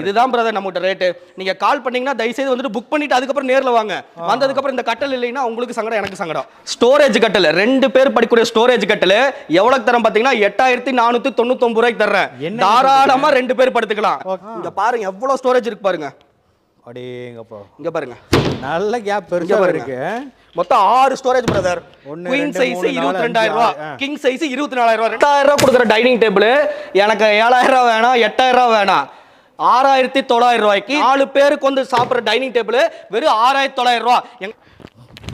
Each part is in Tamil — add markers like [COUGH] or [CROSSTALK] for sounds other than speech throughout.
இதுதான் பிரதர் நம்மகிட்ட ரேட்டு நீங்க கால் பண்ணீங்கன்னா தயவுசெய்து வந்துட்டு புக் பண்ணிட்டு அதுக்கப்புறம் நேர்ல வாங்க. வந்ததுக்கு அப்புறம் இந்த கட்டல் இல்லைன்னா உங்களுக்கு சங்கடம் எனக்கு சங்கடம். ஸ்டோரேஜ் கட்டல். ரெண்டு பேர் படிக்கக்கூடிய ஸ்டோரேஜ் கட்டல். எவ்வளவு தரம் பாத்தீங்கன்னா எட்டாயிரத்தி நானூத்தி தொண்ணூத்தி ரூபாய்க்கு தர்றேன். தாராளமா ரெண்டு பேர் படுத்துக்கலாம். இங்க பாருங்க எவ்வளவு ஸ்டோரேஜ் இருக்கு பாருங்க. அடேங்கப்பா இங்க பாருங்க. நல்ல கேப் பெருசா இருக்கு. மொத்தம் ஆறு ஸ்டோரேஜ் பிரதர் குயின் சைஸ் இருபத்தி ரெண்டாயிரம் ஆ. கிங் சைஸ் இருபத்தி நாலாயிரம் ரூபாய் ரெண்டாயிரம் ரூபாய் கொடுக்குற டைனிங் டேபிள் எனக்கு ஏழாயிரம் ரூபாய் வேணாம் எட்டாயிரம் ரூபாய் வேணாம். ஆறாயிரத்தி தொள்ளாயிரம் ரூபாய்க்கு நாலு பேருக்கு வந்து சாப்பிட்ற டைனிங் டேபிள் வெறும் ஆறாயிரத்தி தொள்ளாயிரம்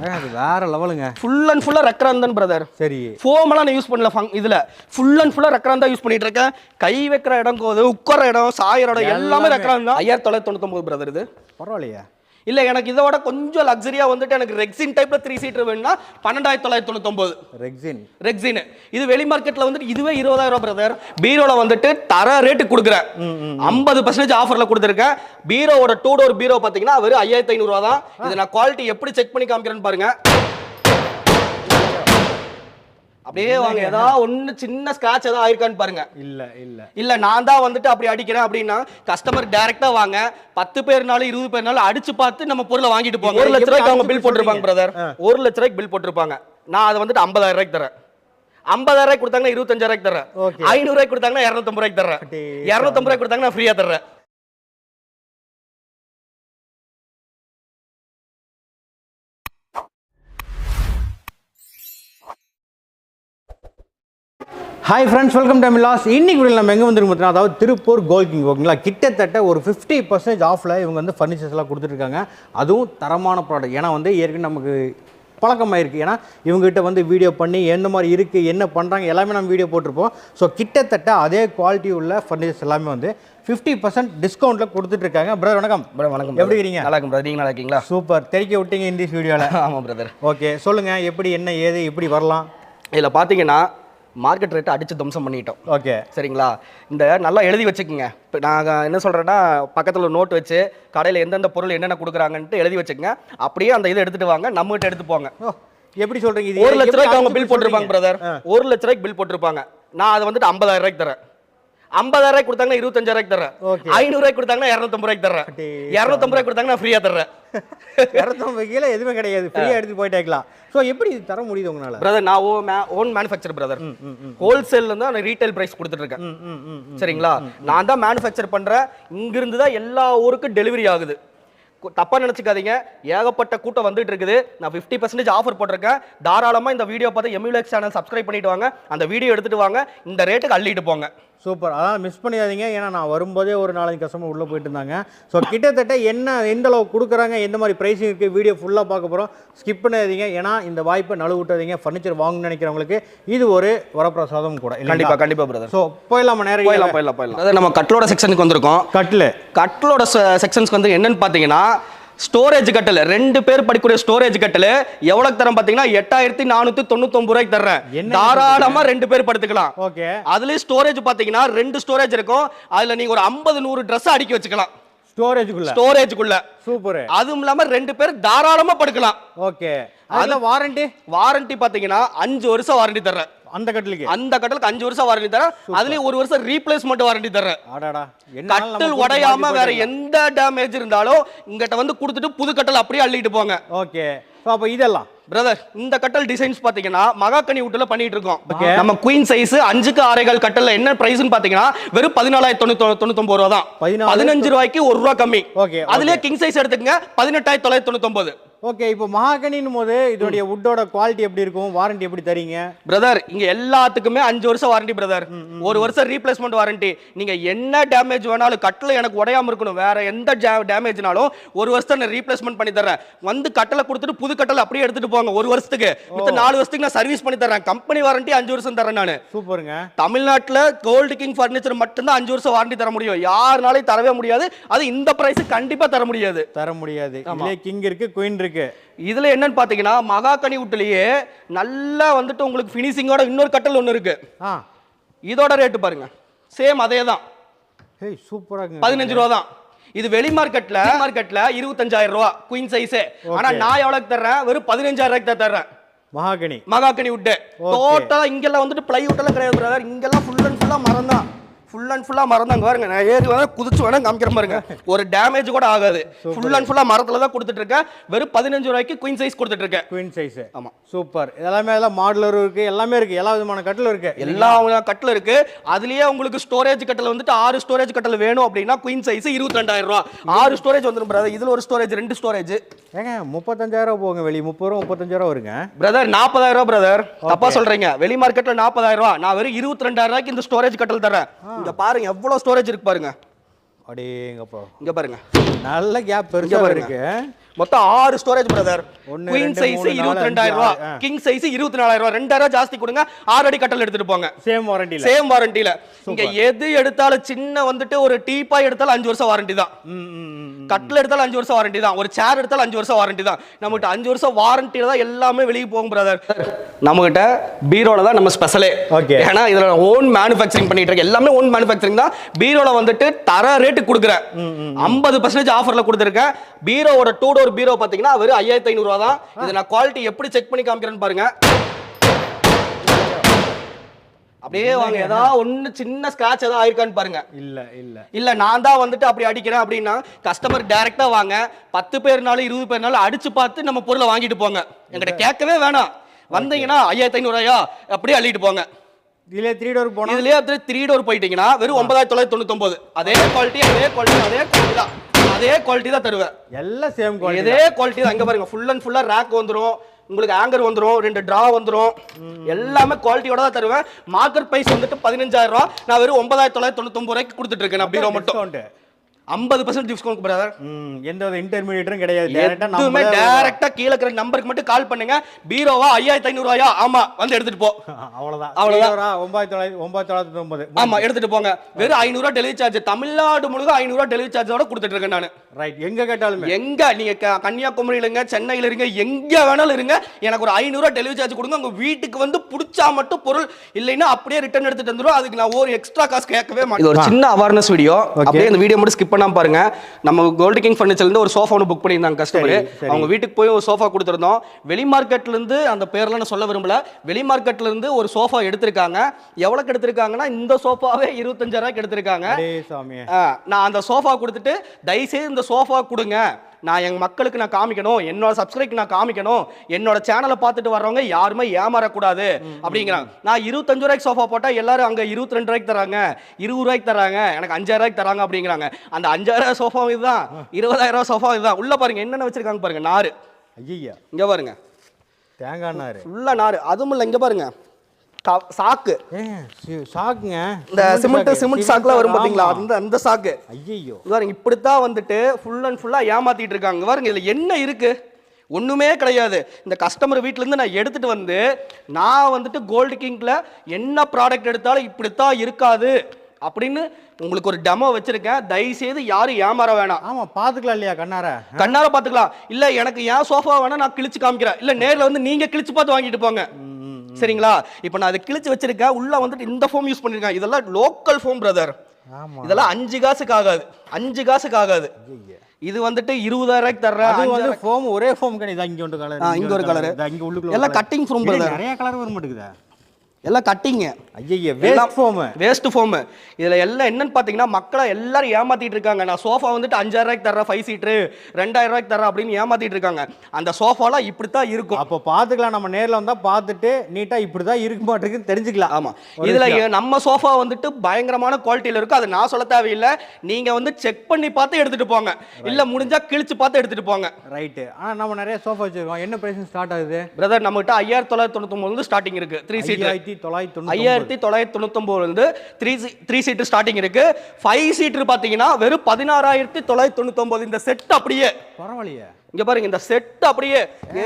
ஏங்க, அது வேற லெவலுங்க. ஃபுல் அண்ட் ஃபுல்லாக ரெக்ராந்தன் பிரதர் சரி. ஃபோமெல்லாம் நான் யூஸ் பண்ணல ஃபங் இதுல. ஃபுல் அண்ட் ஃபுல்லாக ரெக்ரான் தான் யூஸ் பண்ணிட்டு இருக்கேன். கை வைக்கிற இடம் போது உட்கார இடம் சாயிற இடம் எல்லாமே. ரெக்ரான் தான். ஐயாயிரத்தி தொள்ளாயிரத்தி தொண்ணூத்தொம்பது பிரதர் இது. பரவாயில்லையா. இல்ல எனக்கு இதோட கொஞ்சம் லக்ஸரியா வந்துட்டு எனக்கு ரெக்ஸின் டைப்ல த்ரீ சீட்டர் வேணும்னா பன்னெண்டாயிரத்தி தொள்ளாயிரத்தி தொண்ணூத்தொம்பது. ரெக்ஸின் ரெக்ஸின் இது வெளி மார்க்கெட்ல வந்துட்டு இதுவே இருபதாயிரம் ரூபாய் பிரதர் பீரோல வந்துட்டு தர ரேட்டு கொடுக்குறேன். ஐம்பது பர்சன்டேஜ் ஆஃபர்ல கொடுத்துருக்கேன். பீரோவோட டூ டோர் பீரோ பாத்தீங்கன்னா வெறும் ஐயாயிரத்தி ஐநூறு ரூபா தான் இது நான் குவாலிட்டி எப்படி செக் பண்ணி காமிக்கிறேன்னு பாருங்க. அப்படியே வாங்க. ஏதாவது ஒண்ணு சின்ன ஸ்கிராட்ச் ஏதாவது ஆயிருக்கான்னு பாருங்க. இல்ல இல்ல. இல்ல நான் தான் வந்துட்டு அப்படி அடிக்கிறேன் அப்படின்னா கஸ்டமர் டைரக்டா வாங்க. பத்து பேர்னாலும் இருபது பேர்னாலும் அடிச்சு பார்த்து நம்ம பொருளை வாங்கிட்டு போங்க. ஒரு லட்ச ரூபாய்க்கு அவங்க பில் போட்டிருப்பாங்க பிரதர் ஒரு லட்ச ரூபாய்க்கு பில் போட்டிருப்பாங்க. நான் அதை வந்துட்டு ஐம்பதாயிரம் ரூபாய்க்கு தரேன். ஐம்பதாயிரம் ரூபாய்க்கு கொடுத்தாங்கன்னா இருபத்தஞ்சாயிரம் தரேன். Okay. ஐநூறு ரூபாய்க்கு கொடுத்தாங்கன்னா இரநூத்தம்பது ரூபாய்க்கு தரேன். இரநூத்தம்பது ரூபாய்க்கு கொடுத்தாங்கன்னா ஃப்ரீயா தர்றேன். Hi friends welcome time loss இன்னைக்கு வீடியோ நம்ம எங்கே வந்துருக்கு பார்த்தீங்கன்னா அதாவது திருப்பூர் கோல் கிங் ஓகேங்களா? கிட்டத்தட்ட ஒரு ஃபிஃப்டி பர்சன்டேஜ் ஆஃபில் இவங்க வந்து ஃபர்னிச்சர்ஸ் எல்லாம் கொடுத்துட்ருக்காங்க. அதுவும் தரமான ப்ராடக்ட் ஏன்னா வந்து ஏற்கனவே நமக்கு பழக்கமாயிருக்கு. ஏன்னா இவங்ககிட்ட வந்து வீடியோ பண்ணி எந்த மாதிரி இருக்குது என்ன பண்ணுறாங்க எல்லாமே நம்ம வீடியோ போட்டிருப்போம். ஸோ கிட்டத்தட்ட அதே குவாலிட்டி உள்ள ஃபர்னிச்சர்ஸ் எல்லாமே வந்து ஃபிஃப்டி பர்சன்ட் டிஸ்கவுண்ட்டில் கொடுத்துட்ருக்காங்க. பிரதர் வணக்கம். ப்ரோ வணக்கம் எப்படி இருக்கீங்க? நல்லா இருக்கும் பிரதர் நீங்க நல்லா இருக்கீங்களா? சூப்பர் தெரிக்க விட்டீங்க இந்த வீடியோவில் [LAUGHS] ஆமா பிரதர் ஓகே சொல்லுங்கள் எப்படி என்ன ஏது எப்படி வரலாம்? இதுல பாத்தீங்கன்னா மார்க்கெட் ரேட்டை அடிச்சு தம்சம் பண்ணிட்டோம். ஓகே. சரிங்களா? இந்த நல்லா எழுதி வச்சுக்கோங்க. இப்போ நான் என்ன சொல்கிறேன்னா பக்கத்தில் நோட் வச்சு கடையில் எந்தெந்த பொருள் என்னென்ன கொடுக்குறாங்கன்ட்டு எழுதி வச்சுக்கோங்க. அப்படியே அந்த இதை எடுத்துட்டு வாங்க நம்மகிட்ட எடுத்து போங்க. ஓ எப்படி சொல்கிறீங்க இது? ஒரு லட்ச ரூபாய்க்கு அவங்க பில் போட்டிருப்பாங்க? பிரதர் ஒரு லட்ச ரூபாய்க்கு பில் போட்டிருப்பாங்க. நான் அதை வந்துட்டு ஐம்பதாயிரம் ரூபாய்க்கு தரேன். ஐம்பதாயிரம் கொடுத்தாங்கன்னா இருபத்தஞ்சாயிரம் தரேன். ஐநூறு கொடுத்தாங்கன்னா இரநூத்தம்பது ரூபாய்க்கு தர்றேன். இரநூத்தம்பது ரூபாய்க்கு கொடுத்தாங்கன்னா நான் ஃப்ரீயாக தர்றேன். [LAUGHS] இரநூத்தம்பது கீழே எதுவுமே கிடையாது. ஃப்ரீயாக எடுத்துட்டு போயிட்டேக்கலாம் ஸோ எப்படி இது தர முடியுது உங்களால்? பிரதர் நான் ஓ ஓன் மேனுஃபேக்சர் பிரதர் ஹோல்சேல்ல தான் நான் ரீட்டைல் பிரைஸ் கொடுத்துட்டு இருக்கேன் சரிங்களா? நான் தான் மேனுஃபேக்சர் பண்றேன். இங்கிருந்து தான் எல்லா ஊருக்கும் டெலிவரி ஆகுது. கு- தப்பா நினைச்சுக்காதீங்க. ஏகப்பட்ட கூட்டம் வந்துட்டு இருக்குது. நான் 50% பர்சன்டேஜ் ஆஃபர் போட்டிருக்கேன். தாராளமா இந்த வீடியோ பார்த்து எம்யூலெக்ஸ் சேனல் சப்ஸ்கிரைப் பண்ணிட்டு வாங்க. அந்த வீடியோ எடுத்துட்டு வாங்க. இந்த ரேட்டுக்கு அள்ளிட்டு போங்க. சூப்பர். அதான் மிஸ் பண்ணிடாதீங்க ஏன்னா நான் வரும்போதே ஒரு நாலஞ்சு கஸ்டமர் உள்ளே போயிட்டு இருந்தாங்க. ஸோ கிட்டத்தட்ட என்ன எந்த அளவு கொடுக்குறாங்க எந்த மாதிரி ப்ரைஸிங் இருக்குது வீடியோ ஃபுல்லாக பார்க்க போகிறோம் ஸ்கிப் பண்ணாதீங்க. ஏன்னா இந்த வாய்ப்பை நழுவு விட்டாதீங்க ஃபர்னிச்சர் வாங்கணும்னு நினைக்கிறவங்களுக்கு இது ஒரு வரப்பிரசாதம் கூட கண்டிப்பா கண்டிப்பா பிரதர் ஸோ போயிடலாமா நேரம் போயிடலாம் போயிடலாம் போயிடலாம். அதாவது நம்ம கட்டலோட செக்ஷனுக்கு வந்திருக்கோம். கட்டில். கட்டலோட செக்ஷன்ஸ்க்கு வந்து என்னன்னு பார்த்தீங்கன்னா ஸ்டோரேஜ் கட்டல். ரெண்டு பேர் படிக்கக்கூடிய ஸ்டோரேஜ் கட்டல். எவ்வளவு தரம் பார்த்தீங்கன்னா எட்டாயிரத்தி நானூத்தி தொண்ணூத்தொன்பது ரூபாய்க்கு தர்றேன். தாராளமா ரெண்டு பேர் படுத்துக்கலாம். ஓகே. அதுலயும் ஸ்டோரேஜ் பாத்தீங்கன்னா ரெண்டு ஸ்டோரேஜ் இருக்கும். அதுல நீங்க ஒரு 50 நூறு Dress அடுக்கி வச்சுக்கலாம். ஸ்டோரேஜுக்குள்ள ஸ்டோரேஜ்க்குள்ள சூப்பர். அதுவும் இல்லாம ரெண்டு பேர் தாராளமா படுக்கலாம். ஓகே. அதில் வாரண்டி வாரண்டி பாத்தீங்கன்னா அஞ்சு வருஷம் வாரண்டி தர்றேன். அந்த கட்டிலுக்கு? அந்த கட்டலுக்கு அஞ்சு வருஷம் வாரண்டி தரேன் அதுலயும் ஒரு வருஷம் ரீப்ளேஸ்மெண்ட் வாரண்டி என்ன கட்டல் உடையாம வேற எந்த டேமேஜ் இருந்தாலும் இங்கிட்ட வந்து கொடுத்துட்டு புது கட்டல் அப்படியே அள்ளிட்டு போங்க. ஓகே அப்போ இதெல்லாம்? பிரதர் இந்த கட்டல் டிசைன்ஸ் பாத்தீங்கன்னா மகாக்கனி வீட்டுல பண்ணிட்டு இருக்கோம். நம்ம குயின் சைஸ் அஞ்சுக்கு ஆறேகால் கட்டல்ல என்ன பிரைஸ்னு பாத்தீங்கன்னா வெறும் பதினாலாயிரத்தி தொண்ணூத்தி ரூபா தான் பதினஞ்சு ரூபாய்க்கு ஒரு ரூபா கம்மி. அதுலயே கிங் சைஸ் எடுத்துக்கங்க பதினெட்டாயிரத்தி தொள்ளாயிரத்தி தொண்ணூத்தொன்பது ஓகே இப்போ மகாகனின் போது இதோடைய வுட்டோட குவாலிட்டி எப்படி இருக்கும்? வாரண்டி எப்படி தரீங்க? பிரதர் இங்க எல்லாத்துக்குமே அஞ்சு வருஷம் வாரண்டி பிரதர் ஒரு வருஷம் ரீப்ளேஸ்மெண்ட் வாரண்டி நீங்க என்ன டேமேஜ் வேணாலும் கட்டில எனக்கு உடையாம இருக்கணும். வேற எந்த டேமேஜ்னாலும் ஒரு வருஷத்தை நான் ரீப்ளேஸ்மெண்ட் பண்ணி தரேன் வந்து கட்டலை கொடுத்துட்டு புது கட்டலை அப்படியே எடுத்துட்டு போங்க ஒரு வருஷத்துக்கு. மித்த நாலு வருஷத்துக்கு நான் சர்வீஸ் பண்ணி தரேன் கம்பெனி வாரண்டி அஞ்சு வருஷம் தரேன் நான். சூப்பருங்க. தமிழ்நாட்டுல கோல்டு கிங் ஃபர்னிச்சர் மட்டும்தான் அஞ்சு வருஷம் வாரண்டி தர முடியும். யாருனாலையும் தரவே முடியாது. அது இந்த பிரைஸ் கண்டிப்பா தர முடியாது. தர முடியாது. கிங் இருக்கு குயின் இருக்கு. இதுல என்னன்னு பாத்தீங்கன்னா மகாகனி வீட்டுலயே நல்லா வந்துட்டு உங்களுக்கு ஃபினிஷிங்கோட இன்னொரு கட்டல் ஒன்று இருக்கு. ஆ. இதோட ரேட்டு பாருங்க. சேம் அதே தான் ஹேய் சூப்பராங்க பதினஞ்சு ரூபா தான். இது வெளி மார்க்கெட்ல மார்க்கெட்ல இருபத்தஞ்சாயிரம் ரூபா குயின் சைஸே ஆனா நான் எவ்வளவுக்கு தர்றேன்? வெறும் பதினஞ்சாயிரம் ரூபாய்க்கு தான் தர்றேன். மகாகனி. மகாக்கனி விட்டு. Okay. டோட்டலா இங்கெல்லாம் வந்துட்டு பிளை எல்லாம் கிடையாது. இங்கெல்லாம் ஃபுல் அண்ட் ஃபுல்லா மரம் தான். ஃபுல் அண்ட் ஃபுல்லா மரம் தான் பாருங்க நான் ஏறி வேணா குதிச்சு வேணா காமிக்கிற பாருங்க. ஒரு டேமேஜ் கூட ஆகாது. ஃபுல் அண்ட் ஃபுல்லா மரத்துல தான் கொடுத்துட்டு இருக்கேன் வெறும் பதினஞ்சு ரூபாய்க்கு குயின் சைஸ் கொடுத்துட்டு இருக்கேன் குயின் சைஸ் ஆமா. சூப்பர் எல்லாமே எல்லாம் மாடலரும் இருக்கு. எல்லாமே இருக்கு. எல்லா விதமான கட்டிலும் இருக்கு. எல்லா கட்டில் இருக்கு. அதுலயே உங்களுக்கு ஸ்டோரேஜ் கட்டில் வந்துட்டு ஆறு ஸ்டோரேஜ் கட்டில் வேணும் அப்படின்னா குயின் சைஸ் இருபத்தி ரெண்டாயிரம் ரூபா. ஆறு ஸ்டோரேஜ் வந்துடும் பிரதர் இதுல ஒரு ஸ்டோரேஜ் ரெண்டு ஸ்டோரேஜ் ஏங்க முப்பத்தஞ்சாயிரம் போங்க. வெளியே முப்பது ரூபா முப்பத்தஞ்சாயிரம் வருங்க. பிரதர் நாற்பதாயிரம் ரூபா பிரதர் தப்பா சொல்றீங்க. வெளி மார்க்கெட்ல நாற்பதாயிரம் ரூபா. நான் வெறும் இருபத்தி ரெண்டாயிரம் ரூபாய்க்கு இந்த ஸ்டோரேஜ் கட்டல் தரேன் இங்க பாருங்க எவ்வளவு ஸ்டோரேஜ் இருக்கு பாருங்க. அடேங்கப்பா. இங்க பாருங்க. நல்ல கேப் பெருசா. இருக்கு. மொத்தம் ஆறு ஸ்டோரேஜ் பிரதர் குயின் சைஸ் இருபத்தி ரெண்டாயிரம் ரூபா. கிங் சைஸ் இருபத்தி நாலாயிரம் ரூபா. ரெண்டாயிரம் ஜாஸ்தி கொடுங்க. ஆறு அடி கட்டல் எடுத்துட்டு போங்க. சேம் வாரண்டில சேம் வாரண்டில இங்க எது எடுத்தாலும் சின்ன வந்துட்டு ஒரு டீப்பாய் எடுத்தாலும் அஞ்சு வருஷம் வாரண்டி தான். கட்டில் எடுத்தாலும் அஞ்சு வருஷம் வாரண்டி தான். ஒரு சேர் எடுத்தாலும் அஞ்சு வருஷம் வாரண்டி தான். நம்மகிட்ட அஞ்சு வருஷம் வாரண்டியில தான் எல்லாமே வெளியே போகும் பிரதர் நம்மகிட்ட பீரோல தான் நம்ம ஸ்பெஷலே Okay. ஏன்னா இதுல ஓன் மேனுஃபேக்சரிங் பண்ணிட்டு இருக்கேன். எல்லாமே ஓன் மேனுஃபேக்சரிங் தான். பீரோல வந்துட்டு தர ரேட்டு கொடுக்குறேன். ஐம்பது பர்சன்டேஜ் ஆஃபர்ல கொடுத்துருக்கேன். பீரோவோட டூ டோர் பீரோ பாத்தீங்கன்னா வெறும் ஐயாயிரத்தி ஐநூறுவா தான். இது நான் குவாலிட்டி எப்படி செக் பண்ணி காமிக்கிறேன்னு பாருங்க. அப்படியே வாங்க ஏதாவது ஒண்ணு சின்ன ஸ்கிராட்ச் ஏதாவது ஆயிருக்கான்னு பாருங்க. இல்ல இல்ல. இல்ல நான் தான் வந்துட்டு அப்படி அடிக்கிறேன் அப்படின்னா கஸ்டமர் டைரக்டா வாங்க. பத்து பேர்னாலும் இருபது பேர்னாலும் அடிச்சு பார்த்து நம்ம பொருளை வாங்கிட்டு போங்க. என்கிட்ட கேட்கவே வேணாம். வந்தீங்கன்னா ஐயாயிரத்தி ஐநூறுவாயா அப்படியே அள்ளிட்டு போங்க. இதுல த்ரீ டோர் போனா? இதுலயே த்ரீ டோர் போயிட்டீங்கன்னா வெறும் ஒன்பதாயிரத்தி தொள்ளாயிரத்தி தொண்ணூத்தொன்பது அதே குவாலிட்டி அதே குவாலிட்டி அதே குவாலிட்டி தான். அதே குவாலிட்டி தான் தருவேன். எல்லாம் சேம் குவாலிட்டி இதே குவாலிட்டி தான். இங்க பாருங்க ஃபுல் அண்ட் ஃபுல்லா ரேக் வந்துரும். உங்களுக்கு ஆங்கர் வந்துரும் ரெண்டு டிரா வந்துரும். எல்லாமே குவாலிட்டியோட தான் தருவேன். மார்க்கெட் பிரைஸ் வந்துட்டு பதினஞ்சாயிரம் ரூபாய். நான் வெறும் ஒன்பதாயிரத்தி தொள்ளாயிரத்தி தொண்ணூத்தொம்பது ரூபாய்க்கு கொடுத்துட்டு இருக்கேன் பீரோ மட்டும். ஐம்பது பர்சன்ட் டிஸ்கவுண்ட் பிரதர் ம் எந்த வித இன்டர்மீடியேட்டரும் கிடையாது. எதுவுமே நம்ம டைரக்டா கீழ இருக்கிற நம்பருக்கு மட்டும் கால் பண்ணுங்க. பீரோவா ஐயாயிரத்தி ஐநூறு ரூபாயா? ஆமா வந்து எடுத்துட்டு போ. [LAUGHS] அவ்வளவுதான். அவ்வளவுதான். ஒன்பதாயிரத்தி தொள்ளாயிரத்தி ஒன்பதாயிரத்தி தொள்ளாயிரத்தி ஒன்பது ஆமா எடுத்துட்டு போங்க. வெறும் ஐநூறு ரூபா டெலிவரி சார்ஜ் தமிழ்நாடு முழுக்க ஐநூறு ரூபா டெலிவரி சார்ஜோட கொடுத்துட்டு இருக்கேன் நான். ரைட் எங்க கேட்டாலுமே. எங்க? நீங்க கன்னியாகுமரியில இருங்க சென்னையில இருங்க எங்க வேணாலும் இருங்க. எனக்கு ஒரு ஐநூறு ரூபா டெலிவரி சார்ஜ் கொடுங்க. உங்க வீட்டுக்கு வந்து பிடிச்சா மட்டும் பொருள். இல்லைன்னா அப்படியே ரிட்டர்ன் எடுத்துட்டு வந்துரும் அதுக்கு நான் ஒரு எக்ஸ்ட்ரா காசு கேட்கவே மாட்டேன் இது ஒரு சின்ன அவேர்னஸ் வீடியோ அப்படியே இந்த வீடியோ மட்டும் ஸ்கிப் பண்ணாம பாருங்க. நம்ம கோல்டு கிங் ஃபர்னிச்சர்ல இருந்து ஒரு சோஃபா ஒன்று புக் பண்ணியிருந்தாங்க கஸ்டமர். அவங்க வீட்டுக்கு போய் ஒரு சோஃபா கொடுத்துருந்தோம். வெளி மார்க்கெட்ல இருந்து அந்த பேர்லாம் நான் சொல்ல விரும்பல. வெளி மார்க்கெட்ல இருந்து ஒரு சோஃபா எடுத்திருக்காங்க. எவ்வளவுக்கு எடுத்திருக்காங்கன்னா இந்த சோஃபாவே இருபத்தஞ்சாயிரம் ரூபாய்க்கு எடுத்திருக்காங்க. நான் அந்த சோஃபா கொடுத்துட்டு தயவுசெய்து இந்த சோஃபா கொடுங்க. நான் எங்க மக்களுக்கு நான் காமிக்கணும் என்னோட சப்ஸ்கிரைப் நான் காமிக்கணும் என்னோட சேனலை பார்த்துட்டு வர்றவங்க யாருமே ஏமாறக்கூடாது அப்படிங்கிறாங்க. நான் இருபத்தஞ்சு ரூபாய்க்கு சோஃபா போட்டால் எல்லாரும் அங்கே இருபத்தி ரெண்டு ரூபாய்க்கு தராங்க இருபது ரூபாய்க்கு தராங்க எனக்கு அஞ்சாயிரம் ரூபாய்க்கு தராங்க அப்படிங்கிறாங்க. அந்த அஞ்சாயிரம் சோஃபா இதுதான் இருபதாயிரம் ரூபாய் சோஃபா இதுதான். உள்ள பாருங்க என்னென்ன வச்சிருக்காங்க பாருங்க நாறு. ஐயா இங்க பாருங்க. தேங்காய் நாரு ஃபுல்லா நாறு. அதுவும் இல்லை இங்க பாருங்க. க- சாக்கு. சாக்குங்க. இந்த சிமெண்ட் சிமெண்ட் சாக்குலாம் வரும் பாத்தீங்களா? அந்த அந்த சாக்கு. ஐயோ பாருங்க இப்படித்தான் வந்துட்டு ஃபுல் அண்ட் ஃபுல்லா ஏமாத்திட்டு இருக்காங்க. பாருங்க இதுல என்ன இருக்கு? ஒண்ணுமே கிடையாது. இந்த கஸ்டமர் வீட்ல இருந்து நான் எடுத்துட்டு வந்து நான் வந்துட்டு கோல்டு கிங்ல என்ன ப்ராடக்ட் எடுத்தாலும் இப்படித்தான் இருக்காது அப்படின்னு உங்களுக்கு ஒரு டெமோ வச்சிருக்கேன். தயவு செய்து யாரும் ஏமாற வேணாம். ஆமா பாத்துக்கலாம் இல்லையா கண்ணார? கண்ணார பாத்துக்கலாம். இல்ல எனக்கு ஏன் சோஃபா வேணா நான் கிழிச்சு காமிக்கிறேன். இல்ல நேர்ல வந்து நீங்க கிழிச்சு பார்த்து வாங்கிட்டு போங்க. சரிங்களா? இப்போ நான் அதை கிழிச்சு வச்சிருக்கேன். உள்ள வந்துட்டு இந்த ஃபோம் யூஸ் பண்ணிருக்கேன். இதெல்லாம் லோக்கல் ஃபோம் பிரதர் இதெல்லாம் அஞ்சு காசுக்கு ஆகாது. அஞ்சு காசுக்கு ஆகாது. இது வந்துட்டு இருபதாயிரம் தர்றேன். அது வந்து ஃபோம் ஒரே ஃபோம் கிடையாது இங்க ஒன்று கலர் இங்க ஒரு. இங்க உள்ளுக்குள்ள எல்லாம் cutting foam brother. நிறைய கலர் வர மாட்டேங்குதா? எல்லாம் கட்டிங்க. ஐயா வேஸ்ட் ஃபோம் வேஸ்ட் ஃபோம் இதுல எல்லாம் என்னன்னு பாத்தீங்கன்னா மக்களை எல்லாரும் ஏமாத்திட்டு இருக்காங்க. நான் சோஃபா வந்துட்டு அஞ்சாயிரம் ரூபாய்க்கு தர்றேன் ஃபைவ் சீட்ரு ரெண்டாயிரம் ரூபாய்க்கு தர்றேன் அப்படின்னு ஏமாத்திட்டு இருக்காங்க. அந்த சோஃபாலாம் இப்படித்தான் இருக்கும். அப்போ பாத்துக்கலாம். நம்ம நேர்ல வந்தா பார்த்துட்டு நீட்டா இப்படிதான் இருக்க மாட்டேங்குன்னு தெரிஞ்சுக்கலாம். ஆமா. இதுல நம்ம சோஃபா வந்துட்டு பயங்கரமான குவாலிட்டியில இருக்கும் அது நான் சொல்ல தேவையில்லை. நீங்க வந்து செக் பண்ணி பார்த்து எடுத்துட்டு போங்க. இல்ல முடிஞ்சா கிழிச்சு பார்த்து எடுத்துட்டு போங்க. ரைட்டு ஆனா நம்ம நிறைய சோஃபா வச்சிருக்கோம். என்ன பிரைஸ் ஸ்டார்ட் ஆகுது? பிரதர் நம்மகிட்ட ஐயாயிரத்தி தொள்ளாயிரத்தி தொண்ணூத்தி வந்து ஸ்டார்டிங் இருக்கு. த்ரீ சீட் ஐயாயிரத்தி தொள்ளாயிரத்தி ஐயாயிரத்தி தொள்ளாயிரத்தி தொண்ணூத்தொம்பதுல இருந்து த்ரீ த்ரீ சீட்டு ஸ்டார்டிங் இருக்கு. ஃபைவ் சீட்டு பார்த்தீங்கன்னா வெறும் பதினாறாயிரத்தி தொள்ளாயிரத்தி தொண்ணூத்தொம்பது. இந்த செட் அப்படியே. பரவாயில்லையே. இங்க பாருங்க இந்த செட் அப்படியே.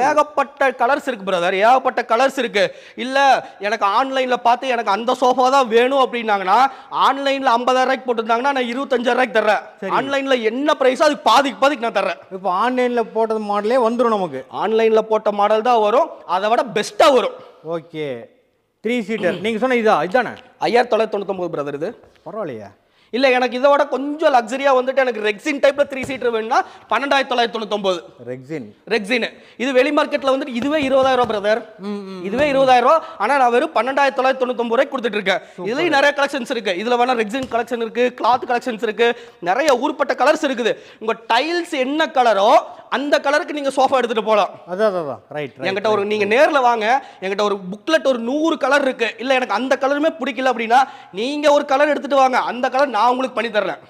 ஏகப்பட்ட கலர்ஸ் இருக்கு பிரதர் ஏகப்பட்ட கலர்ஸ் இருக்கு. இல்ல எனக்கு ஆன்லைன்ல பார்த்து எனக்கு அந்த சோஃபா தான் வேணும் அப்படின்னாங்கன்னா ஆன்லைன்ல ஐம்பதாயிரம் ரூபாய்க்கு போட்டிருந்தாங்கன்னா நான் இருபத்தஞ்சாயிரம் ரூபாய்க்கு தர்றேன். ஆன்லைன்ல என்ன பிரைஸோ அதுக்கு பாதிக்கு பாதிக்கு நான் தர்றேன். இப்போ ஆன்லைன்ல போட்டது மாடலே வந்துரும் நமக்கு. ஆன்லைன்ல போட்ட மாடல் தான் வரும். அதை விட பெஸ்டா வரும். ஓகே த்ரீ சீட்டர் நீங்க சொன்ன இதா இதானே? ஐயாயிரத்தி தொள்ளாயிரத்தி தொண்ணூத்தொம்பது பிரதர் இது. பரவாயில்லையே. இல்ல எனக்கு இதோட கொஞ்சம் லக்ஸரியா வந்துட்டு எனக்கு ரெக்ஸின் டைப்ல த்ரீ சீட்டர் வேணும்னா பன்னெண்டாயிரத்தி தொள்ளாயிரத்தி தொண்ணூத்தொன்பது ரெக்ஸின் ரெக்ஸின் இது வெளி மார்க்கெட்ல வந்துட்டு இதுவே இருபதாயிரம் பிரதர் இதுவே இருபதாயிரம் ரூபாய் ஆனா நான் வெறும் பன்னெண்டாயிரத்தி தொள்ளாயிரத்தி தொண்ணூத்தொம்பது ரூபாய் கொடுத்துட்டு இருக்கேன். இதுலயும் நிறைய கலெக்ஷன்ஸ் இருக்கு. இதுல வேணா ரெக்ஸின் கலெக்ஷன் இருக்கு கிளாத் கலெக்ஷன்ஸ் இருக்கு. நிறைய ஊர்பட்ட கலர்ஸ் இருக்குது. உங்க டைல்ஸ் என்ன கலரோ அந்த கலருக்கு நீங்க சோஃபா எடுத்துட்டு போலாம். அதான் அதான், ரைட் என்கிட்ட ஒரு நீங்க நேர்ல வாங்க. என்கிட்ட ஒரு புக்லெட் ஒரு நூறு கலர் இருக்கு. இல்ல எனக்கு அந்த கலருமே பிடிக்கல அப்படின்னா நீங்க ஒரு கலர் எடுத்துட்டு வாங்க. அந்த கலர் நான் உங்களுக்கு பண்ணி தர்றேன்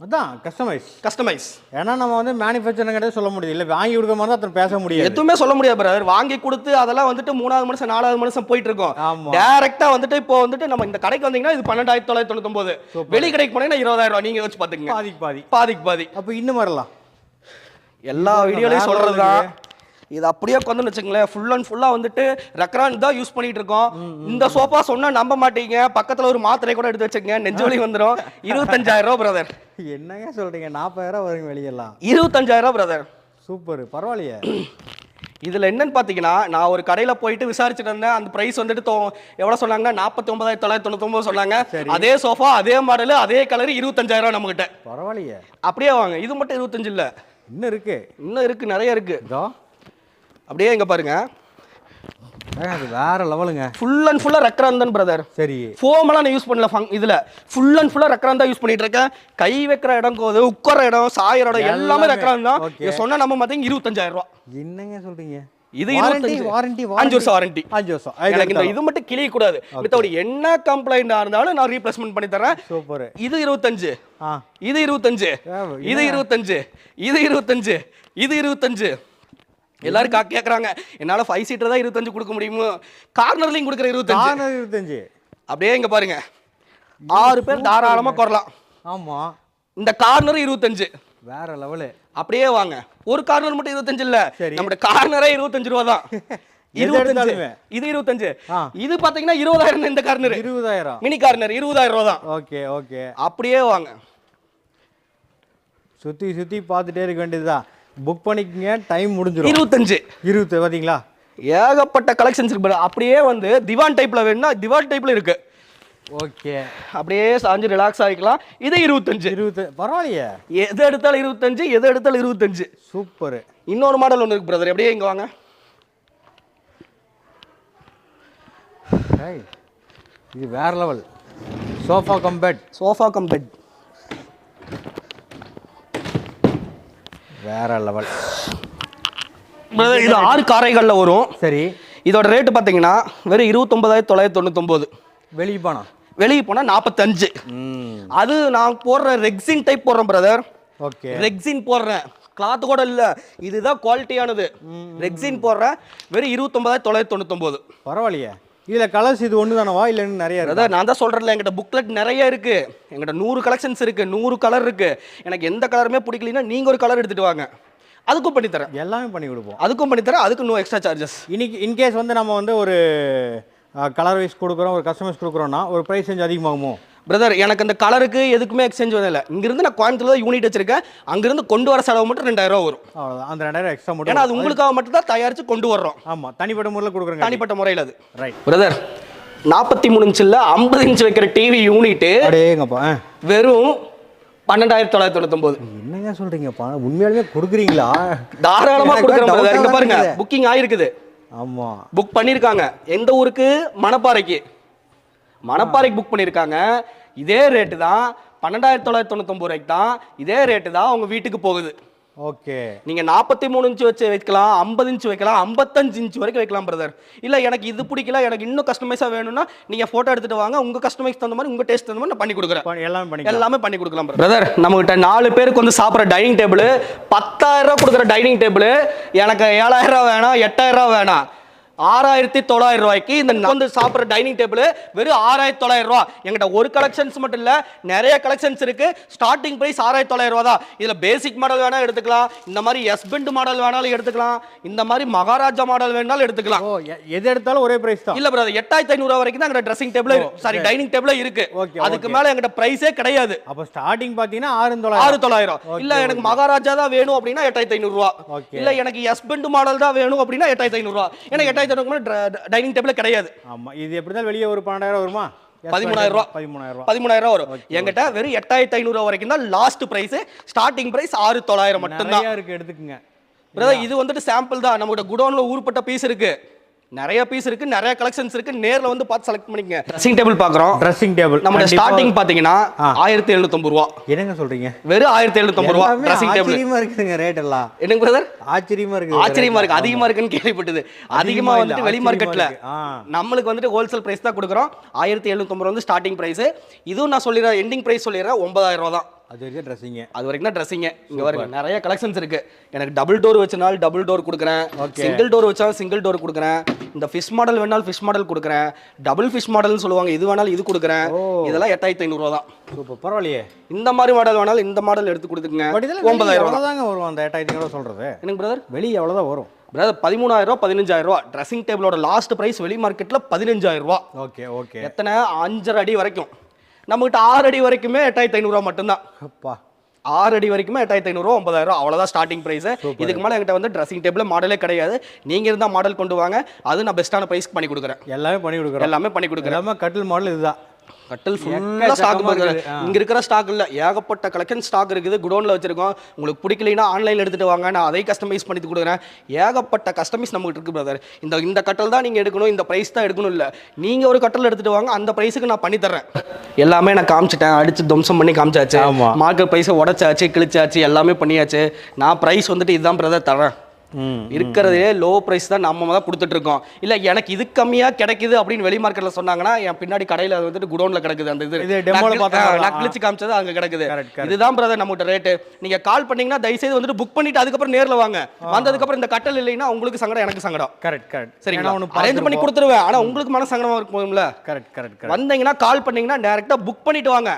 அதான் கஸ்டமைஸ் கஸ்டமைஸ் ஏன்னா நம்ம வந்து மேனுஃபேக்சரிங் கிடையாது சொல்ல முடியாது இல்லை வாங்கி கொடுக்க மாதிரி தான் பேச முடியாது. எதுவுமே சொல்ல முடியாது பிரதர் வாங்கி கொடுத்து அதெல்லாம் வந்துட்டு மூணாவது மனுஷன் நாலாவது மனுஷன் போயிட்டு இருக்கோம். டைரக்டா வந்துட்டு இப்போ வந்துட்டு நம்ம இந்த கடைக்கு வந்தீங்கன்னா இது பன்னெண்டாயிரத்தி தொள்ளாயிரத்தி தொண்ணூத்தொன்பது வெளி கடைக்கு போனீங்கன்னா இருபதாயிரம் ரூபாய் நீங்க வச்சு பாத்துக்கங்க பாதிக்கு பாதி. பாதிக்கு பாதி. அப்போ இன்னும் வரலாம். எல்லா வீடியோலையும் சொல்றது தான் இது அப்படியே உட்காந்து வச்சுங்களேன் ஃபுல் அண்ட் ஃபுல்லா வந்துட்டு ரெக்ரான் தான் யூஸ் பண்ணிட்டு இருக்கோம். இந்த சோஃபா சொன்னா நம்ப மாட்டீங்க. பக்கத்துல ஒரு மாத்திரை கூட எடுத்து வச்சுக்கங்க. நெஞ்சு வலி வந்துடும் இருபத்தஞ்சாயிரம் ரூபாய் பிரதர் என்னங்க சொல்றீங்க? நாற்பதாயிரம் வருங்க வெளியெல்லாம். இருபத்தஞ்சாயிரம் ரூபாய் பிரதர் சூப்பர். பரவாயில்லையே. இதுல என்னன்னு பாத்தீங்கன்னா நான் ஒரு கடையில போயிட்டு விசாரிச்சுட்டு இருந்தேன் அந்த பிரைஸ் வந்துட்டு தொ- எவ்வளவு சொன்னாங்கன்னா நாற்பத்தி ஒன்பதாயிரத்தி தொள்ளாயிரத்தி தொண்ணூத்தி சொன்னாங்க. அதே சோஃபா அதே மாடல் அதே கலர் இருபத்தஞ்சாயிரம் நம்ம கிட்ட பரவாயில்லையே. அப்படியே வாங்க. இது மட்டும் இருபத்தஞ்சு இல்ல. இன்னும் இருக்கு. இன்னும் இருக்கு நிறைய இருக்கு. இதோ. அப்படியே இங்க பாருங்க. ஏங்க, அது வேற லெவலுங்க. ஃபுல் அண்ட் ஃபுல்லா ரெக்ராந்தன் பிரதர் சரி. ஃபோமெல்லாம் நான் யூஸ் பண்ணல ஃபங் இதுல. ஃபுல் அண்ட் ஃபுல்லா ரெக்ரான் தான் யூஸ் பண்ணிட்டு இருக்கேன். கை வைக்கிற இடம் கோது உட்கார இடம் சாயற இடம் எல்லாமே. ரெக்ரான் தான். இதை நம்ம மாத்தீங்க இருபத்தஞ்சாயிரம் என்னங்க இது வாரண்டி அஞ்சு வருஷம் வாரண்டி அஞ்சு வருஷம். எனக்கு இந்த இது மட்டும் கிளிய கூடாது. மித்தபடி என்ன கம்ப்ளைண்டா இருந்தாலும் நான் ரீப்ளேஸ்மெண்ட் பண்ணி தரேன் சூப்பர் இது இருபத்தஞ்சு. இது இருபத்தஞ்சு. இது இருபத்தஞ்சு. இது இருபத்தஞ்சு. இது இருபத்தஞ்சு. எல்லாரும் கா கேக்குறாங்க. என்னால ஃபைவ் சீட்டர் தான் இருபத்தஞ்சு கொடுக்க முடியுமோ? கார்னர்லையும் கொடுக்குற இருபத்தஞ்சு. இருபத்தஞ்சு. அப்படியே இங்க பாருங்க. ஆறு பேர் தாராளமா குறலாம் ஆமா. இந்த கார்னர் இருபத்தஞ்சு. வேற லெவலு அப்படியே வாங்க. ஒரு கார்னர் மட்டும் இருபத்தஞ்சு இல்ல. சரி. நம்மட கார்னரே இருபத்தஞ்சு ரூபா தான். [LAUGHS] இருபத்தஞ்சு. இது இருபத்தஞ்சு. இது பாத்தீங்கன்னா இருபதாயிரம் இந்த கார்னர் இருபதாயிரம். மினி கார்னர் இருபதாயிரம் ரூபா தான். Okay okay. அப்படியே வாங்க. சுத்தி சுத்தி பார்த்துட்டே இருக்க வேண்டியதுதான். புக் பண்ணிக்கங்க டைம் முடிஞ்சிடும் இருபத்தஞ்சு. இருபது பாத்தீங்களா? ஏகப்பட்ட கலெக்ஷன்ஸ் இருக்கு. அப்படியே வந்து திவான் டைப்ல வேணும்னா திவான் டைப்ல இருக்கு. ஓகே. அப்படியே சாஞ்சு ரிலாக்ஸ் ஆகிக்கலாம். இது இருபத்தஞ்சு. இருபது பரவாயில்லையே. எது எடுத்தாலும் இருபத்தஞ்சு எது எடுத்தாலும் இருபத்தஞ்சு. சூப்பர். இன்னொரு மாடல் ஒன்று இருக்கு பிரதர் அப்படியே இங்க வாங்க. இது வேற level sofa cum bed sofa cum bed வேற லெவல் பிரதர் இது ஆறு காரைகளில் வரும். சரி. இதோட ரேட்டு பார்த்தீங்கன்னா வெறும் இருபத்தொன்பதாயிரத்தி தொள்ளாயிரத்தி தொண்ணூத்தொம்பது வெளியே போனா? வெளியே போனால் நாற்பத்தஞ்சு ம். அது நான் போடுற ரெக்ஸின் டைப் போடுறேன் பிரதர் ஓகே. ரெக்ஸின் போடுறேன். கிளாத் கூட இல்லை. இதுதான் குவாலிட்டியானது ரெக்ஸின் போடுறேன். வெறும் இருபத்தொன்பதாயிரத்தி தொள்ளாயிரத்தி தொண்ணூத்தொம்பது பரவாயில்லையே. இதுல கலர்ஸ் இது ஒன்று தானவா இல்லை இன்னும் நிறைய பிரதர் நான் தான் சொல்கிறேன்ல என்கிட்ட புக்லெட் நிறைய இருக்கு. என்கிட்ட நூறு கலெக்ஷன்ஸ் இருக்கு நூறு கலர் இருக்கு. எனக்கு எந்த கலருமே பிடிக்கலன்னா நீங்கள் ஒரு கலர் எடுத்துட்டு வாங்க. அதுக்கும் பண்ணி தரேன். எல்லாமே பண்ணி கொடுப்போம். அதுக்கும் பண்ணி தரேன் அதுக்கு நோ எக்ஸ்ட்ரா சார்ஜஸ் இன்னைக்கு இன்கேஸ் வந்து நம்ம வந்து ஒரு கலர் வைஸ் கொடுக்குறோம் ஒரு கஸ்டமைஸ் கொடுக்குறோம்னா ஒரு ப்ரைஸ் கொஞ்சம் அதிகமாகுமோ? பிரதர் எனக்கு அந்த கலருக்கு எதுக்குமே எக்ஸ்சேஞ்ச் வரல இங்கிருந்து நான் கோயம்புத்தூர்ல யூனிட் வச்சிருக்கேன். அங்கிருந்து கொண்டு வர செலவு மட்டும் ரெண்டாயிரம் ரூபா வரும். அவ்வளோதான் அந்த ரெண்டாயிரம் எக்ஸ்ட்ரா ஏன்னா மட்டும் அது உங்களுக்காக மட்டும் தான் தயாரிச்சு கொண்டு வர்றோம். ஆமா தனிப்பட்ட முறையில் கொடுக்குறேங்க. தனிப்பட்ட முறையில் அது. ரைட் பிரதர் நாற்பத்தி மூணு இன்ச்சில் ஐம்பது இன்ச் வைக்கிற டிவி யூனிட்டு அடேங்கப்பா. வெறும் பன்னெண்டாயிரத்தி தொள்ளாயிரத்தி தொண்ணூத்தொம்பது என்னங்க சொல்றீங்கப்பா உண்மையாலுமே கொடுக்குறீங்களா? தாராளமா எனக்கு கொடுக்குறேன் doubt பிரதர் இங்க ஆ பாருங்க. புக்கிங் ஆயிருக்குது. ஆமா. புக் பண்ணியிருக்காங்க எந்த ஊருக்கு? மணப்பாறைக்கு. மணப்பாறைக்கு புக் பண்ணியிருக்காங்க. இதே ரேட்டு தான் பன்னெண்டாயிரத்தி தொள்ளாயிரத்தி தொண்ணூத்தொம்பது ரூபாய்க்கு தான் இதே ரேட்டு தான் உங்க வீட்டுக்கு போகுது. ஓகே. நீங்க நாற்பத்தி மூணு இன்ச் வச்சு வைக்கலாம் ஐம்பது இன்ச் வைக்கலாம் ஐம்பத்தஞ்சு இன்ச் வரைக்கும் வைக்கலாம் பிரதர் இல்ல எனக்கு இது பிடிக்கல எனக்கு இன்னும் கஸ்டமைஸா வேணும்னா நீங்க போட்டோ எடுத்துட்டு வாங்க உங்க கஸ்டமைஸ் தகுந்த மாதிரி உங்க டேஸ்ட் தகுந்த மாதிரி நான் பண்ணி கொடுக்குறேன். எல்லாமே பண்ணிக்கலாம். எல்லாமே பண்ணி கொடுக்கலாம் பிரதர் நம்ம கிட்ட நாலு பேருக்கு வந்து சாப்பிட்ற டைனிங் டேபிள் பத்தாயிரம் ரூபாய் கொடுக்குற டைனிங் டேபிள் எனக்கு ஏழாயிரம் ரூபா வேணாம் எட்டாயிரம் ரூபா வேணாம். ஆறாயிரத்தி தொள்ளாயிரம் ரூபாய்க்கு இந்த வந்து சாப்பிட்ற டைனிங் டேபிள் வெறும் ஆறாயிரத்தி தொள்ளாயிரம் ரூபா. எங்கிட்ட ஒரு கலெக்ஷன்ஸ் மட்டும் இல்ல நிறைய கலெக்ஷன்ஸ் இருக்கு. ஸ்டார்டிங் பிரைஸ் ஆறாயிரத்தி தொள்ளாயிரம் ரூபா தான் இதுல பேசிக் மாடல் வேணா எடுத்துக்கலாம். இந்த மாதிரி எஸ்பெண்ட் மாடல் வேணாலும் எடுத்துக்கலாம். இந்த மாதிரி மகாராஜா மாடல் வேணாலும் எடுத்துக்கலாம். எது எடுத்தாலும் ஒரே பிரைஸ் தான். இல்ல பிரதர் எட்டாயிரத்தி ஐநூறு வரைக்கும் தான் எங்கிட்ட dressing table sorry dining table இருக்கு. அதுக்கு. மேல எங்கிட்ட பிரைஸே கிடையாது. அப்போ ஸ்டார்டிங் பார்த்தீங்கன்னா ஆறு ஆறு தொள்ளாயிரம் தொள்ளாயிரம் Okay, இல்ல எனக்கு மகாராஜா தான் வேணும் அப்படின்னா எட்டாயிரத்தி ஐநூறு ரூபா. Okay. இல்ல எனக்கு எஸ்பெண்ட் மாடல் தான் வேணும் அப்படின்னா எட்டாயிரத்தி ஐநூறு ரூபா. ஏன்னா எட்டாயிரத்தி ஐநூறு டைனிங் டேபிள் கிடையாது. ஆமா இது எப்படி இருந்தாலும் வெளியே ஒரு பன்னெண்டாயிரம் வருமா? பதிமூணாயிரம் ரூபா. பதிமூணாயிரம் ரூபா. பதிமூணாயிரம் ரூபா வரும். என்கிட்ட வெறும் எட்டாயிரத்தி ஐநூறு வரைக்கும் தான் லாஸ்ட் பிரைஸ் ஸ்டார்டிங் பிரைஸ் ஆறு தொள்ளாயிரம் மட்டும்தான். நிறைய இருக்கு எடுத்துக்கங்க. இது வந்துட்டு சாம்பிள் தான். நம்மகிட்ட குடோன்ல ஊர்பட்ட பீஸ் இருக்கு. நிறைய பீஸ் இருக்கு நிறைய கலெக்ஷன்ஸ் இருக்கு. நேர்ல வந்து பார்த்து செலக்ட் பண்ணிக்கங்க. ட்ரெஸ்ஸிங் டேபிள் பாக்குறோம் ட்ரெஸ்ஸிங் டேபிள் நம்ம ஸ்டார்டிங் பாத்தீங்கன்னா ஆயிரத்தி எழுநூத்தம்பது ரூபா. என்னங்க சொல்றீங்க? வெறும் ஆயிரத்தி எழுநூத்தம்பது ரூபா ட்ரெஸ்ஸிங் டேபிள் ஆச்சரியமா இருக்குதுங்க ரேட் எல்லாம். என்னங்க பிரதர் ஆச்சரியமா இருக்கு ஆச்சரியமா இருக்கு. அதிகமா இருக்குன்னு கேள்விப்பட்டது. அதிகமா வந்துட்டு வெளி மார்க்கெட்ல. நம்மளுக்கு வந்துட்டு ஹோல்சேல் பிரைஸ் தான் கொடுக்குறோம். ஆயிரத்தி எழுநூத்தம்பது வந்து ஸ்டார்டிங் பிரைஸ் இதுவும் நான் சொல்லிடுறேன் எண்டிங் பிரைஸ் சொல்லிடுறேன் ஒன்பதாயிரம் ரூபா தான். அது வரைக்கும் ட்ரெஸ்ஸிங்க அது வரைக்கும் தான் ட்ரெஸ்ஸிங்க இங்க பாருங்க நிறைய கலெக்ஷன்ஸ் இருக்கு. எனக்கு டபுள் டோர் வச்சனால டபுள் டோர் கொடுக்குறேன். சிங்கிள் டோர் வச்சாலும் சிங்கிள் டோர் கொடுக்குறேன். இந்த ஃபிஷ் மாடல் வேணாலும் ஃபிஷ் மாடல் கொடுக்குறேன். டபுள் ஃபிஷ் மாடல்னு சொல்லுவாங்க இது வேணாலும் இது கொடுக்குறேன். இதெல்லாம் எட்டாயிரத்தி ஐநூறுவா தான். சூப்பர். பரவாயில்லையே. இந்த மாதிரி மாடல் வேணாலும் இந்த மாடல் எடுத்து கொடுத்துக்குங்க. ஒன்பதாயிரம் ரூபா. எவ்வளோதாங்க வரும் அந்த எட்டாயிரத்தி ஐநூறு சொல்றது? எனக்கு பிரதர் வெளியே எவ்வளோதான் வரும்? பிரதர் பதிமூணாயிரம் ரூபா பதினஞ்சாயிரம் ரூபா. ட்ரெஸ்ஸிங் டேபிளோட லாஸ்ட் பிரைஸ் வெளி மார்க்கெட்ல பதினஞ்சாயிரம் ரூபா. ஓகே ஓகே எத்தனை? அஞ்சரை அடி வரைக்கும். நம்மகிட்ட ஆறு அடி வரைக்குமே எட்டாயிரத்தி ஐநூறுரூவா மட்டும்தான். அப்பா. ஆறு அடி வரைக்குமே எட்டாயிரத்தி ஐநூறுரூவா ஒன்பதாயிரம் அவ்வளோதான் ஸ்டார்டிங் ப்ரைஸ் இதுக்கு மேலே என்கிட்ட வந்து ட்ரெஸ்ஸிங் டேபிள் மாடலே கிடையாது. நீங்கள் இருந்தால் மாடல் கொண்டு வாங்க. அது நான் பெஸ்ட்டான ப்ரைஸ்க்கு பண்ணி கொடுக்குறேன். எல்லாமே பண்ணி கொடுக்குறோம். எல்லாமே பண்ணி கொடுக்குறேன். எல்லாமே கட்டில் மாடல் இதுதான். கட்டில் ஃபுல்லாக ஸ்டாக் இருக்குது இருக்குது. ஆ. இங்கே இருக்கிற ஸ்டாக் இல்லை. ஏகப்பட்ட கலெக்ஷன் ஸ்டாக் இருக்குது. குடோனில் வச்சிருக்கோம். உங்களுக்கு பிடிக்கலைன்னா ஆன்லைனில் எடுத்துட்டு வாங்க. நான் அதை கஸ்டமைஸ் பண்ணி கொடுக்குறேன். ஏகப்பட்ட கஸ்டமைஸ் நம்மகிட்ட இருக்கு பிரதர் இந்த இந்த கட்டல் தான் நீங்கள் எடுக்கணும். இந்த ப்ரைஸ் தான் எடுக்கணும் இல்லை. நீங்கள் ஒரு கட்டல் எடுத்துட்டு வாங்க. அந்த ப்ரைஸுக்கு நான் பண்ணி தர்றேன். எல்லாமே நான் காமிச்சிட்டேன். அடிச்சு துவம்சம் பண்ணி காமிச்சாச்சு. மார்க்கெட் ப்ரைஸை உடச்சாச்சு கிழிச்சாச்சு எல்லாமே பண்ணியாச்சு. நான் ப்ரைஸ் வந்துட்டு இதுதான் பிரதர் தரேன் ம் இருக்கிறதுலே லோ பிரைஸ் தான் நம்ம தான் கொடுத்துட்டு இருக்கோம் இல்ல எனக்கு இது கம்மியா கிடைக்குது அப்படின்னு வெளி மார்க்கெட்ல சொன்னாங்கன்னா என் பின்னாடி கடையில அது வந்துட்டு குடோன்ல கிடக்குது அந்த இது. நான் நான் கிழிச்சு காமிச்சது அங்க கிடக்குது. இதுதான் பிரதர் நம்மகிட்ட ரேட்டு நீங்க கால் பண்ணீங்கன்னா தயவுசெய்து வந்துட்டு புக் பண்ணிட்டு அதுக்கப்புறம் நேர்ல வாங்க. வந்ததுக்கு அப்புறம் இந்த கட்டல் இல்லைன்னா உங்களுக்கு சங்கடம் எனக்கு சங்கடம். கரெக்ட் கரெக்ட் சரிங்களா? அரேஞ்ச் பண்ணி கொடுத்துருவேன். ஆனா உங்களுக்கு மன சங்கடமா இருக்கும்ல கரெக்ட் கரெக்ட் வந்தீங்கன்னா கால் பண்ணீங்கன்னா டேரெக்டாக புக் பண்ணிட்டு வாங்க.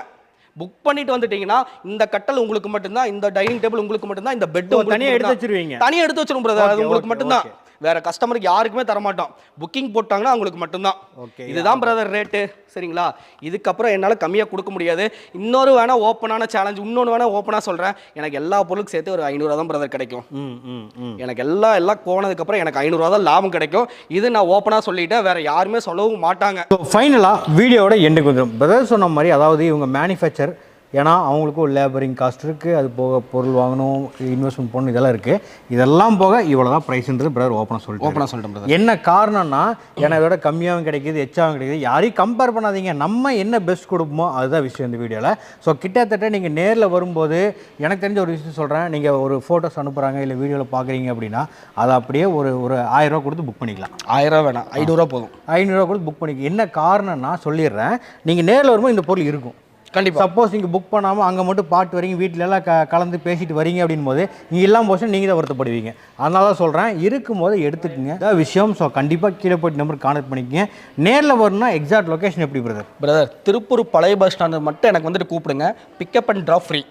புக் பண்ணிட்டு வந்துட்டீங்கன்னா இந்த கட்டல் உங்களுக்கு மட்டும்தான் இந்த டைனிங் டேபிள் உங்களுக்கு மட்டும்தான் இந்த பெட் தனியா எடுத்து வச்சிருவீங்க. தனியா எடுத்து வச்சிரும் பிரதர் அது உங்களுக்கு மட்டும்தான். வேற கஸ்டமருக்கு யாருக்குமே தர மாட்டோம் புக்கிங் போட்டாங்கன்னா அவங்களுக்கு மட்டும்தான். Okay, இதுதான் பிரதர் ரேட்டு சரிங்களா? இதுக்கப்புறம் என்னால் கம்மியாக கொடுக்க முடியாது. இன்னொரு வேணா ஓப்பனான சேலஞ்ச் இன்னொன்று வேணா ஓப்பனாக சொல்கிறேன் எனக்கு எல்லா பொருளுக்கும் சேர்த்து ஒரு ஐநூறுவா தான் பிரதர் கிடைக்கும். ம் ம் ம். எனக்கு எல்லாம் எல்லாம் போனதுக்கப்புறம் எனக்கு ஐநூறுரூவா தான் லாபம் கிடைக்கும். இது நான் ஓப்பனாக சொல்லிட்டேன். வேற யாருமே சொல்லவும் மாட்டாங்க. ஃபைனலாக வீடியோவோட எண்டுக்கு வந்துடும் பிரதர் சொன்ன மாதிரி அதாவது இவங்க மேனுஃபேக்சர் ஏன்னா அவங்களுக்கும் லேபரிங் காஸ்ட் இருக்குது அது போக பொருள் வாங்கணும் இன்வெஸ்ட்மெண்ட் பண்ணணும் இதெல்லாம் இருக்குது இதெல்லாம் போக இவ்வளோ தான் ப்ரைஸ்ன்றது பிரதர் ஓப்பனாக சொல்லிட்டு ஓப்பனாக சொல்லிட்டேன் பிரதர் என்ன காரணம்னா எனக்கு இதோட கம்மியாகவும் கிடைக்குது எச்சாகவும் கிடைக்குது. யாரையும் கம்பேர் பண்ணாதீங்க. நம்ம என்ன பெஸ்ட் கொடுப்போமோ அதுதான் விஷயம் இந்த வீடியோவில் ஸோ கிட்டத்தட்ட நீங்கள் நேரில் வரும்போது எனக்கு தெரிஞ்ச ஒரு விஷயம் சொல்கிறேன் நீங்கள் ஒரு ஃபோட்டோஸ் அனுப்புகிறாங்க இல்லை வீடியோவில் பார்க்குறீங்க அப்படின்னா அதை அப்படியே ஒரு ஒரு ஆயிரம் ரூபா கொடுத்து புக் பண்ணிக்கலாம். ஆயிரம் ரூபா வேணாம். ஐநூறுரூவா போதும். ஐநூறுரூவா கொடுத்து புக் பண்ணிக்க. என்ன காரணம்னா சொல்லிடுறேன். நீங்கள் நேரில் வரும்போது இந்த பொருள் இருக்கும். கண்டிப்பா. சப்போஸ் நீங்கள் புக் பண்ணாமல் அங்கே மட்டும் பாட்டு வரீங்க வீட்டில எல்லாம் க கலந்து பேசிட்டு வரீங்க அப்படின் போது நீங்கள் இல்லாமல் போச்சு நீங்கள் தான் வருத்தப்படுவீங்க. அதனால தான் சொல்கிறேன் இருக்கும்போது எடுத்துக்கங்க. இதான் விஷயம் ஸோ கண்டிப்பாக கீழே போயிட்டு நம்பர் கான்டாக்ட் பண்ணிக்கங்க. நேரில் வரணும்னா எக்ஸாக்ட் லொகேஷன் எப்படி பிரதர் பிரதர் திருப்பூர் பழைய பஸ் ஸ்டாண்டு மட்டும் எனக்கு வந்துட்டு கூப்பிடுங்க. Pickup and drop free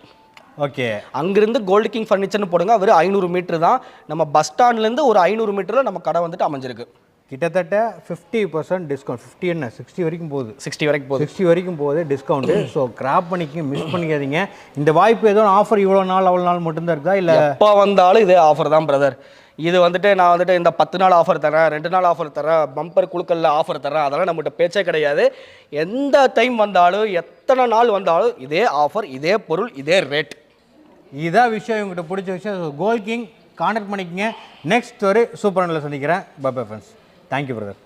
okay அங்கிருந்து கோல்டு கிங் ஃபர்னிச்சர்னு போடுங்க. வெறும் ஐநூறு மீட்டர் தான். நம்ம பஸ் ஸ்டாண்ட்லேருந்து ஒரு ஐநூறு மீட்டரில் நம்ம கடை வந்துட்டு அமைஞ்சிருக்கு. கிட்டத்தட்ட ஃபிஃப்டி பர்சன்ட் டிஸ்கவுண்ட் ஃபிஃப்டி என்ன? சிக்ஸ்டி வரைக்கும் போகுது. சிக்ஸ்டி வரைக்கும் போகுது. சிக்ஸ்டி வரைக்கும் போகுது டிஸ்கவுண்ட்டு ஸோ கிராப் பண்ணிக்க மிஸ் பண்ணிக்காதீங்க. இந்த வாய்ப்பு ஏதோ ஆஃபர் இவ்வளோ நாள் அவ்வளோ நாள் மட்டும்தான் இருக்குதா? இல்லை எப்போ வந்தாலும் இதே ஆஃபர் தான் பிரதர் இது வந்துட்டு நான் வந்துட்டு இந்த பத்து நாள் ஆஃபர் தரேன் ரெண்டு நாள் ஆஃபர் தரேன் பம்பர் குழுக்கல்ல ஆஃபர் தரேன் அதெல்லாம் நம்மகிட்ட பேச்சே கிடையாது. எந்த டைம் வந்தாலும் எத்தனை நாள் வந்தாலும் இதே ஆஃபர் இதே பொருள் இதே ரேட் இதான் விஷயம் இவங்ககிட்ட பிடிச்ச விஷயம். கோல் கிங் கான்டாக்ட் பண்ணிக்கங்க. நெக்ஸ்ட் ஒரு சூப்பர் சந்திக்கிறேன். Bye bye friends thank you brother